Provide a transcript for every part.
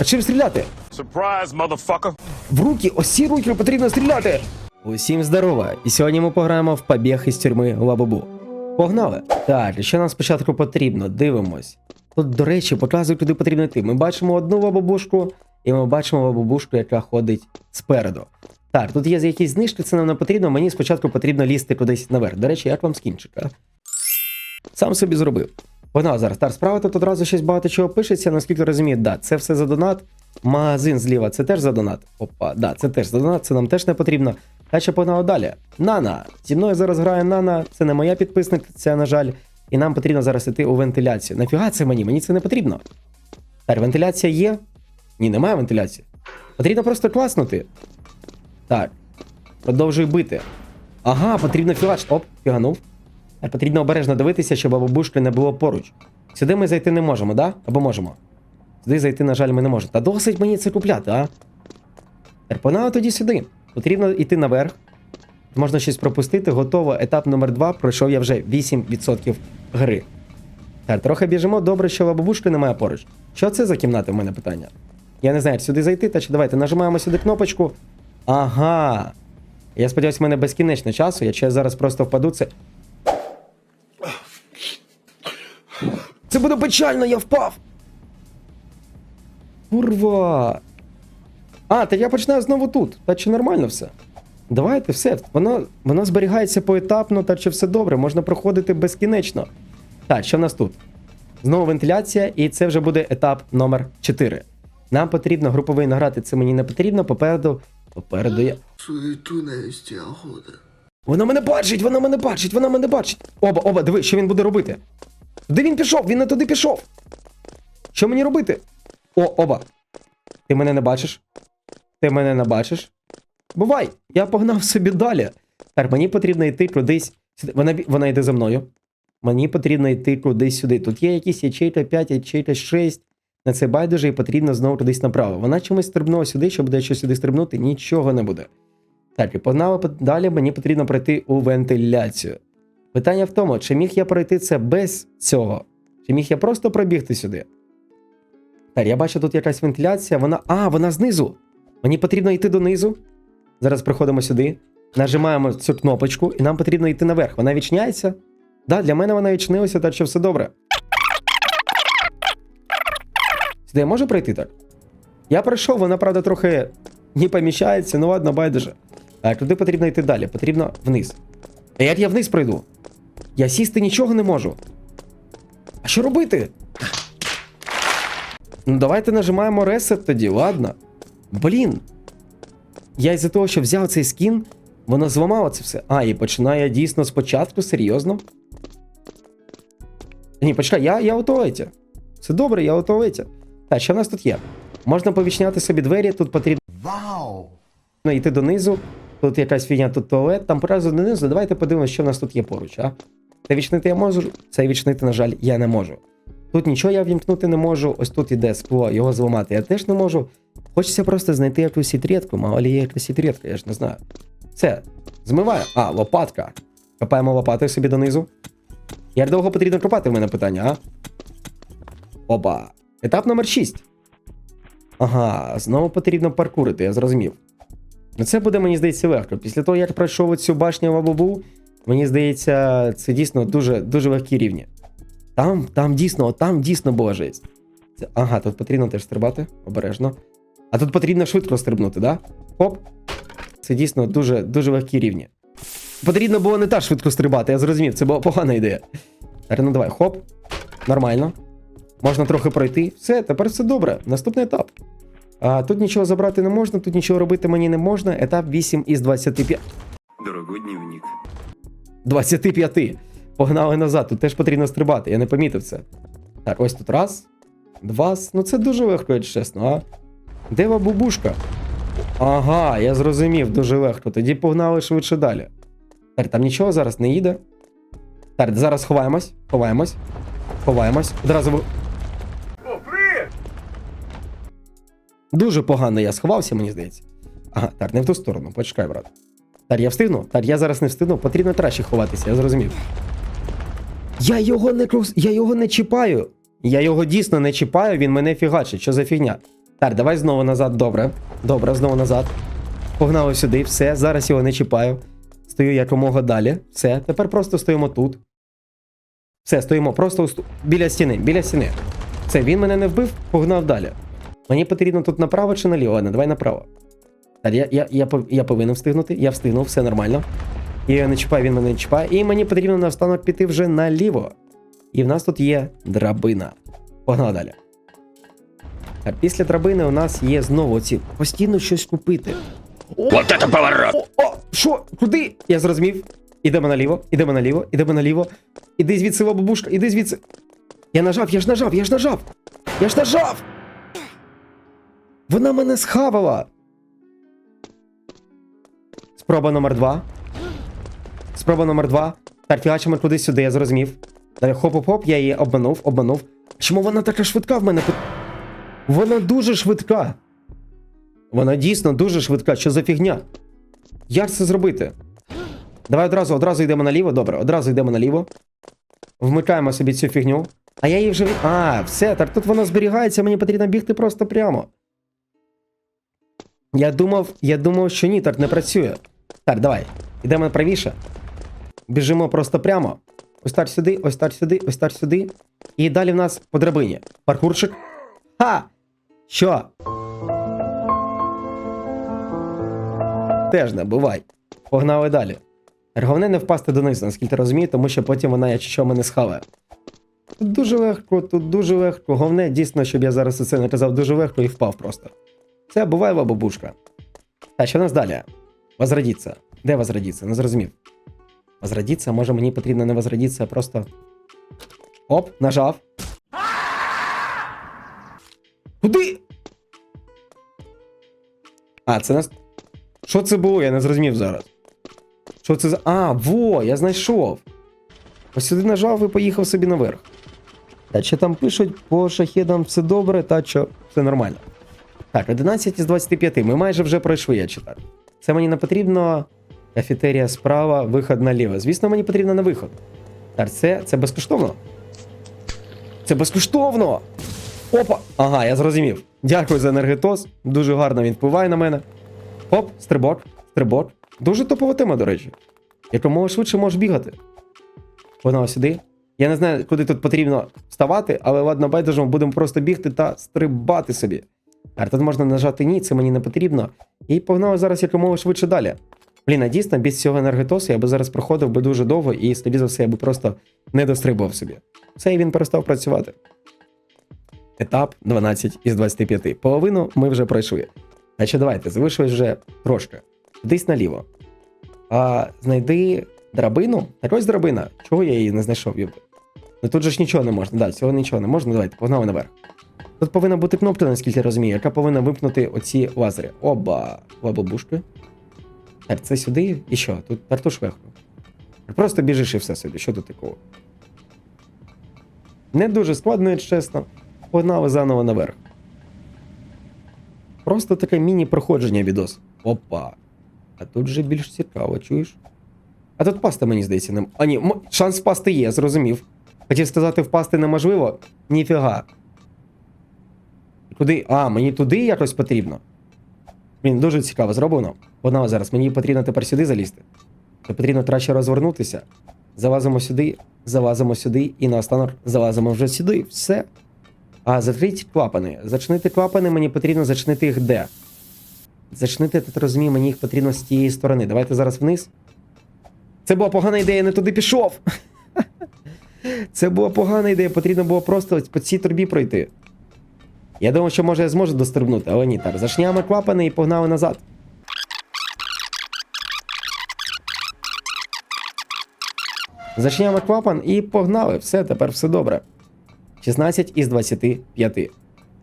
А чим стріляти? Surprise, motherfucker. В руки, ось ці руки потрібно стріляти. Усім здорово! І сьогодні ми пограємо в побіг із тюрми Лабабу. Погнали! Так, що нам спочатку потрібно? Дивимось. Тут, до речі, показує, куди потрібно йти. Ми бачимо одну лабабушку, і ми бачимо лабабушку, яка ходить спереду. Так, тут є якісь знижки, це нам не потрібно. Мені спочатку потрібно лізти кудись наверх. До речі, як вам скінчик, а? Сам собі зробив. Погнали зараз. Так, справа тут одразу щось багато чого пишеться, наскільки розумію, да, це все за донат. Магазин зліва, це теж за донат. Опа, да, це теж за донат, це нам теж не потрібно. Та ще погнали далі. Нана. Зі мною зараз грає Нана, це не моя підписниця, на жаль. І нам потрібно зараз йти у вентиляцію. Нафіга це мені? Мені це не потрібно. Так, вентиляція є? Ні, немає вентиляції. Потрібно просто класнути. Так. Продовжуй бити. Ага, потрібно фігач. Оп, фіганув. Потрібно обережно дивитися, щоб бабушки не було поруч. Сюди ми зайти не можемо, да? Або можемо? Сюди зайти, на жаль, ми не можемо. Та досить мені це купляти, а? Терпонали тоді сюди. Потрібно йти наверх. Можна щось пропустити. Готово. Етап номер 2 Пройшов я вже 8% гри. Так, трохи біжимо. Добре, що бабушки немає поруч. Що це за кімната в мене питання? Я не знаю, як сюди зайти, та чи давайте нажимаємо сюди кнопочку. Ага. Я сподіваюся, в мене безкінечно часу. Якщо я зараз просто впаду, це. Це буде печально, я впав. Курва. А, так я починаю знову тут. Та чи нормально все? Давайте все. Воно воно зберігається поетапно, та чи все добре, можна проходити безкінечно. Так, що в нас тут? Знову вентиляція, і це вже буде етап номер 4. Нам потрібно груповий награти, це мені не потрібно, попереду. Попереду я. Вона мене бачить, Вона мене бачить, вона мене бачить. Оба, оба, диви, що він буде робити. Де він пішов? Він не туди пішов. Що мені робити? О, оба. Ти мене не бачиш? Ти мене не бачиш? Бувай, я погнав собі далі. Так, мені потрібно йти кудись. Вона, вона йде за мною. Мені потрібно йти кудись сюди. Тут є якісь ячейка 5, ячейка 6. На це байдуже і потрібно знову кудись направо. Вона чомусь стрибнула сюди, щоб буде щось сюди стрибнути, нічого не буде. Так, і погнали далі, мені потрібно пройти у вентиляцію. Питання в тому, чи міг я пройти це без цього? Чи міг я просто пробігти сюди? Так, я бачу, тут якась вентиляція, вона. А, вона знизу. Мені потрібно йти донизу. Зараз приходимо сюди, нажимаємо цю кнопочку, і нам потрібно йти наверх. Вона відчиняється? Да, для мене вона відчинилася, так що все добре. Сюди я можу пройти так? Я пройшов, вона, правда, трохи не поміщається, ну ладно, байдуже. Так, туди потрібно йти далі, потрібно вниз. А як я вниз пройду? Я сісти нічого не можу. А що робити? Ну, давайте нажимаємо ресет тоді, ладно. Блін. Я із-за того, що взяв цей скін, воно зламало це все. А, і починає дійсно спочатку, серйозно. Ні, почекай, я, я у туалеті. Це добре, я у туалеті. Так, що в нас тут є? Можна повічняти собі двері, тут потрібно Вау! йти донизу. Тут якась фігня, тут туалет, там поразу донизу. Давайте подивимося, що в нас тут є поруч, а? Це відчинити я можу, це відчинити, на жаль, я не можу. Тут нічого я вімкнути не можу, ось тут іде скло, його зламати я теж не можу. Хочеться просто знайти якусь сітретку, мало ли є якась сітретка, я ж не знаю. Все, змиваю. А, лопатка. Копаємо лопатою собі донизу. Як довго потрібно копати в мене питання, а? Опа. Етап номер 6. Ага, знову потрібно паркурити, я зрозумів. Це буде, мені здається, легко. Після того, як пройшов цю башню Лабубу, мені здається, це дійсно дуже дуже легкі рівні. Там, там дійсно, там дійсно була жесть. Це, ага, тут потрібно теж стрибати, обережно. А тут потрібно швидко стрибнути, да? Хоп. Це дійсно дуже дуже легкі рівні. Потрібно було не так швидко стрибати, я зрозумів, це була погана ідея. Ну давай, хоп. Нормально. Можна трохи пройти. Все, тепер все добре. Наступний етап. А, тут нічого забрати не можна, тут нічого робити мені не можна. Етап 8 із 25. Дорогой дневник. 25. Погнали назад, тут теж потрібно стрибати, я не помітив це. Так, ось тут раз, два. Ну це дуже легко, якщо чесно, а? Де бабушка? Ага, я зрозумів, дуже легко. Тоді погнали швидше далі. Так, там нічого зараз не їде. Так, зараз ховаємось, ховаємось, ховаємось. Одразу. Дуже погано я сховався, мені здається. Ага, так, не в ту сторону, почекай, брат. Так, я встигну? Так, я зараз не встигну, потрібно краще ховатися, я зрозумів. Я його не крус... я його не чіпаю. Я його дійсно не чіпаю, він мене фігачить. Що за фігня? Так, давай знову назад, добре. Добре, знову назад. Погнали сюди, все, зараз його не чіпаю. Стою якомога далі. Все, тепер просто стоїмо тут. Все, стоїмо просто у біля стіни, біля стіни. Все, він мене не вбив, погнав далі. Мені потрібно тут направо чи наліво? Ладно, давай направо. Так, я, я, я, я повинен встигнути, я встигнув, все нормально. Я його не чіпаю, він мене не чіпає. І мені потрібно наостанок піти вже наліво. І в нас тут є драбина. Погнали далі. А після драбини у нас є знову ці постійно щось купити. Вот это поворот! О, о, що? Куди? Я зрозумів. Ідемо наліво, ідемо наліво, ідемо наліво. Іди звідси, бабушка, іди звідси. Я нажав, я ж нажав, я ж нажав. Я ж нажав. Вона мене схавала. Спроба номер два. Спроба номер два. Так, фігачимо кудись сюди, я зрозумів. Далі хоп-хоп-хоп, я її обманув, обманув. Чому вона така швидка в мене? Вона дуже швидка. Вона дійсно дуже швидка. Що за фігня? Як це зробити? Давай одразу, одразу йдемо наліво. Добре, одразу йдемо наліво. Вмикаємо собі цю фігню. А я її вже. А, все, так тут вона зберігається, мені потрібно бігти просто прямо. Я думав, я думав, що ні, так не працює. Так, давай. Йдемо правіше. Біжимо просто прямо. Ось так сюди, ось так сюди, ось так сюди. І далі в нас по драбині. Паркурчик. Ха! Що? Теж не бувай. Погнали далі. Головне не впасти донизу, наскільки розумію, тому що потім вона, якщо що, мене схаває. Тут дуже легко, тут дуже легко. Головне, дійсно, щоб я зараз це не казав дуже легко і впав просто. Це буває бабушка. Так, що у нас далі? Возродіться. Де возродіться? Не зрозумів. Возродіться, може мені потрібно не возродіться, а просто. Оп, нажав. Куди? А, це нас. Що це було? Я не зрозумів зараз. Що це за. А, во, я знайшов. Ось сюди нажав і поїхав собі наверх. Та що там пишуть по шахедам все добре, та що все нормально. Так, 11 із 25. Ми майже вже пройшли, я читаю. Це мені не потрібно. Кафетерія справа, виход наліво. Звісно, мені потрібно на виход. Так, це, це безкоштовно. Це безкоштовно! Опа! Ага, я зрозумів. Дякую за енергетоз. Дуже гарно він впливає на мене. Оп, стрибок, стрибок. Дуже топова тема, до речі. Якомога швидше можеш бігати. Погнали сюди. Я не знаю, куди тут потрібно вставати, але ладно, байдуже, будемо просто бігти та стрибати собі. А тут можна нажати ні, це мені не потрібно. І погнали зараз якомога швидше далі. Блін, а дійсно, без цього енергетосу я би зараз проходив би дуже довго і, скоріше за все, я би просто не дострибував собі. Все, і він перестав працювати. Етап 12 із 25. Половину ми вже пройшли. Значить, давайте, залишилось вже трошки. Десь наліво. А знайди драбину. Ось драбина. Чого я її не знайшов? Ну тут же ж нічого не можна. Да, цього нічого не можна. Давайте, погнали наверх. Тут повинна бути кнопка, наскільки я розумію, яка повинна вимкнути оці лазери. Оба, лабабушки. Так, це сюди і що? Тут тартуш легко. Просто біжиш і все собі. Що тут такого? Не дуже складно, якщо чесно. Погнали заново наверх. Просто таке міні-проходження відос. Опа. А тут же більш цікаво, чуєш? А тут пасти, мені здається, не. А ні, шанс впасти є, зрозумів. Хотів сказати, впасти неможливо. Ніфіга. Куди? А, мені туди якось потрібно. Блін, дуже цікаво зроблено. Вона зараз, мені потрібно тепер сюди залізти. То потрібно краще розвернутися. Залазимо сюди, залазимо сюди і наостанок залазимо вже сюди. Все. А, закрить клапани. Зачинити клапани, мені потрібно зачинити їх де? Зачинити, я розумію, мені їх потрібно з тієї сторони. Давайте зараз вниз. Це була погана ідея, я не туди пішов. Це була погана ідея, потрібно було просто по цій трубі пройти. Я думав, що може я зможу дострибнути, але ні, так. Зачняємо клапани і погнали назад. Зачняємо клапан і погнали. Все, тепер все добре. 16 із 25.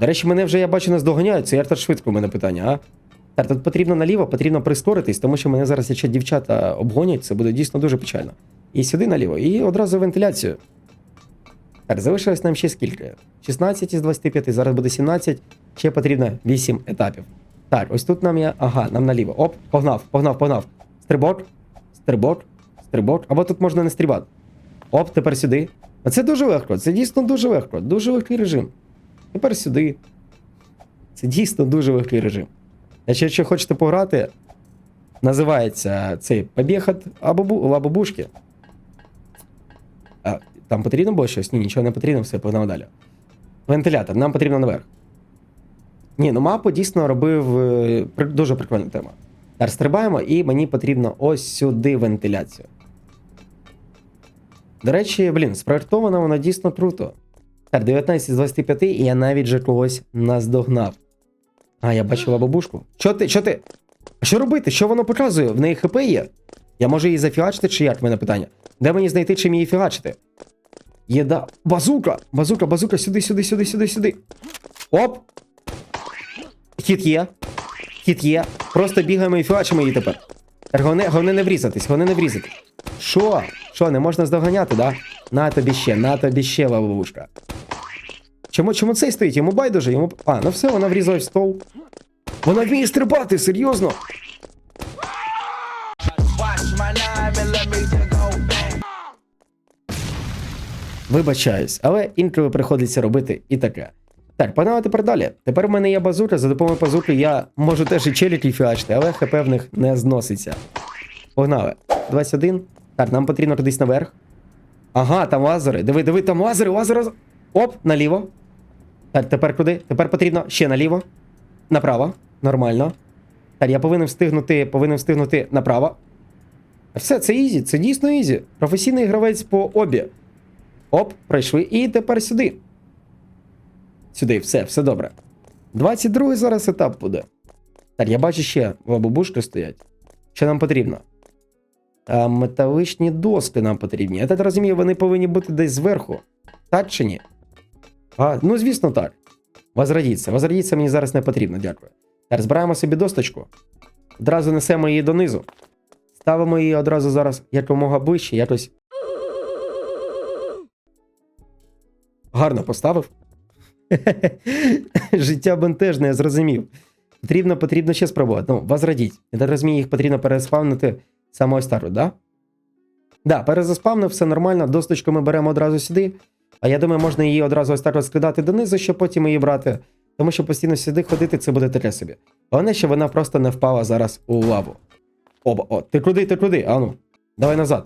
До речі, мене вже я бачу нас доганяють. Це яртар швидко у мене питання, а? Так, тут потрібно наліво, потрібно прискоритись, тому що мене зараз, якщо дівчата обгонять, це буде дійсно дуже печально. І сюди наліво, і одразу вентиляцію. Так, залишилось нам ще скільки? 16 із 25, зараз буде 17, ще потрібно 8 етапів. Так, ось тут нам я. Ага, нам наліво. Оп, погнав, погнав, погнав. Стрибок, стрибок, стрибок. Або тут можна не стрибати. Оп, тепер сюди. А це дуже легко, це дійсно дуже легко. Дуже легкий режим. Тепер сюди. Це дійсно дуже легкий режим. Якщо, якщо хочете пограти, називається цей побіг від Абабу- лабабушки. А, там потрібно було щось? Ні, нічого не потрібно, все, погнали далі. Вентилятор, нам потрібно наверх. Ні, ну мапу дійсно робив е, дуже прикольна тема. Так, стрибаємо, і мені потрібно ось сюди вентиляцію. До речі, блін, спроєктовано вона дійсно круто. Так, 19 з 25, і я навіть же когось наздогнав. А, я бачила бабушку. Що ти? Що ти? Що робити? Що воно показує? В неї хп є? Я можу її зафігачити, чи як в мене питання? Де мені знайти, чим її фігачити? Єда. Базука! Базука, базука, сюди, сюди, сюди, сюди, сюди. Оп! Хід є. Хід є. Просто бігаємо і фігачимо її тепер. Головне, головне не врізатись, головне не врізати. Що? Що, не можна здоганяти, да? На тобі ще, на тобі ще, лавушка. Чому, чому цей стоїть? Йому байдуже, йому. А, ну все, вона врізалась в стол. Вона вміє стрибати, серйозно. Вибачаюсь, але інколи приходиться робити і таке. Так, погнали тепер далі. Тепер в мене є базука, за допомогою базуки я можу теж і челіки фіачити, але хп в них не зноситься. Погнали. 21. Так, нам потрібно кудись наверх. Ага, там лазери. Диви, диви, там лазери, лазери. Оп, наліво. Так, тепер куди? Тепер потрібно ще наліво. Направо. Нормально. Так, я повинен встигнути, повинен встигнути направо. Все, це ізі, це дійсно ізі. Професійний гравець по обі. Оп, пройшли. І тепер сюди. Сюди, все, все добре. 22 зараз етап буде. Так, я бачу ще лабубушки стоять. Що нам потрібно? А, металичні доски нам потрібні. Я так розумію, вони повинні бути десь зверху. Так чи ні? А, ну звісно, так. Возродіться. Возродіться мені зараз не потрібно, дякую. Так, збираємо собі досточку. Одразу несемо її донизу. Ставимо її одразу зараз якомога ближче, якось. Гарно поставив. Життя бентежне, я зрозумів. Потрібно, потрібно ще спробувати. Ну, возродіть. Я так розумію, їх потрібно переспавнити саме ось так, да? Да, перезаспавнив, все нормально. Досточку ми беремо одразу сюди. А я думаю, можна її одразу ось так розкидати донизу, щоб потім її брати. Тому що постійно сюди ходити, це буде таке собі. Головне, що вона просто не впала зараз у лаву. Оба, о, ти куди, ти куди? Ану, давай назад.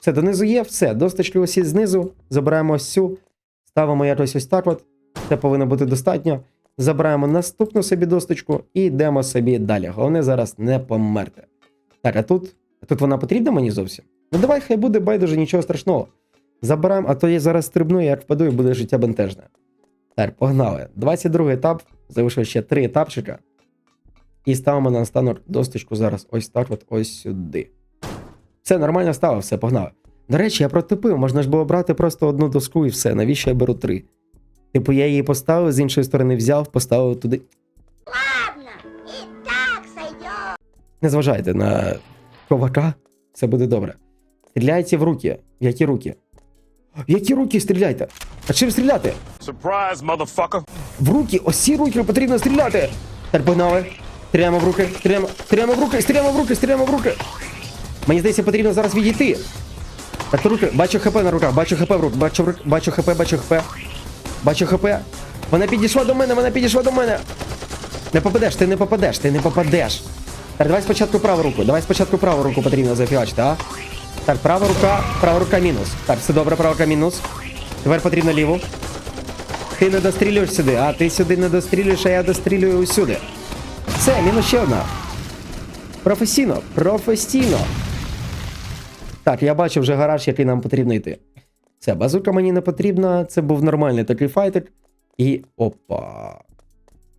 Все, донизу є, все. Досточки усі знизу. Забираємо ось цю, ставимо якось ось так от. Це повинно бути достатньо. Забираємо наступну собі досточку і йдемо собі далі. Головне зараз не померти. Так, а тут. Тут вона потрібна мені зовсім? Ну давай, хай буде байдуже, нічого страшного. Забираємо, а то я зараз стрибну, як впаду, і буде життя бентежне. Так, погнали. 22 етап. Залишилось ще 3 етапчика. І ставимо на останок досточку зараз ось так, от ось сюди. Все нормально стало, все, погнали. До речі, я протипив, можна ж було брати просто одну доску і все. Навіщо я беру три? Типу, я її поставив, з іншої сторони взяв, поставив туди. Ладно, и так сойдет. Не зважайте на ковака, все буде добре. Стріляйте в руки. В які руки? В які руки стріляйте? А чим стріляти? Surprise, motherfucker. В руки, ось ці руки потрібно стріляти. Так, погнали. Стріляємо в руки, стріляємо, стріляємо в руки, стріляємо в руки, стріляємо в руки. Мені здається, потрібно зараз відійти. Так, руки, бачу хп на руках, бачу хп в руках, бачу, бачу хп, бачу хп. Бачу хп. Вона підійшла до мене, вона підійшла до мене. Не попадеш, ти не попадеш, ти не попадеш. Так, давай спочатку праву руку, давай спочатку праву руку потрібно зафігачити, а? Так, права рука, права рука мінус. Так, все добре, права рука мінус. Тепер потрібно ліву. Ти не дострілюєш сюди, а ти сюди не дострілюєш, а я дострілюю усюди. Все, мінус ще одна. Професійно, професійно. Так, я бачу вже гараж, який нам потрібно йти. Все, базука мені не потрібна, це був нормальний такий файтер. І. Опа.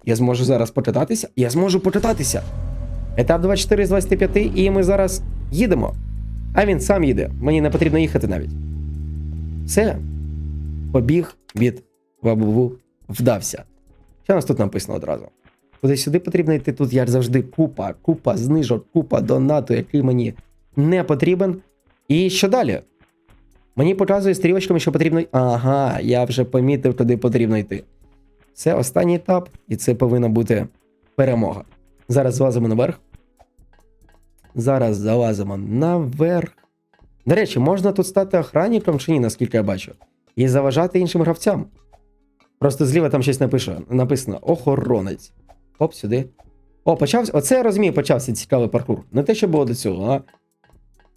Я зможу зараз покататися? Я зможу покататися. Етап 24 з 25, і ми зараз їдемо. А він сам їде. Мені не потрібно їхати навіть. Все. Побіг від Вабуву вдався. Що нас тут написано одразу? Куди сюди потрібно йти? Тут як завжди купа, купа знижок, купа донату, який мені не потрібен. І що далі? Мені показує стрілочками, що потрібно. Ага, я вже помітив, куди потрібно йти. Це останній етап, і це повинна бути перемога. Зараз залазимо наверх. Зараз залазимо наверх. До речі, можна тут стати охранником чи ні, наскільки я бачу, і заважати іншим гравцям. Просто зліва там щось напише, написано охоронець. Оп, сюди. О, почався. Оце я розумію, почався цікавий паркур. Не те, що було до цього, а.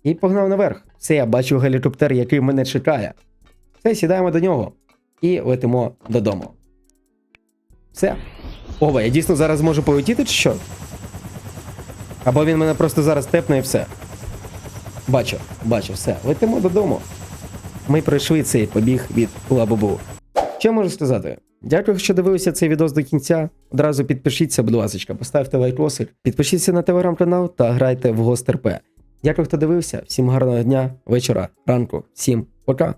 І погнав наверх. Все, я бачу гелікоптер, який мене чекає. Все, сідаємо до нього і летимо додому. Все. Ова, я дійсно зараз можу полетіти чи що? Або він мене просто зараз тепне і все. Бачу, бачу, все. Летимо додому. Ми пройшли цей побіг від Лабубу. Що можу сказати? Дякую, що дивилися цей відос до кінця. Одразу підпишіться, будь ласка, поставте лайкосик, підпишіться на телеграм-канал та грайте в Гостерпе. Дякую, хто дивився. Всім гарного дня, вечора, ранку, всім пока.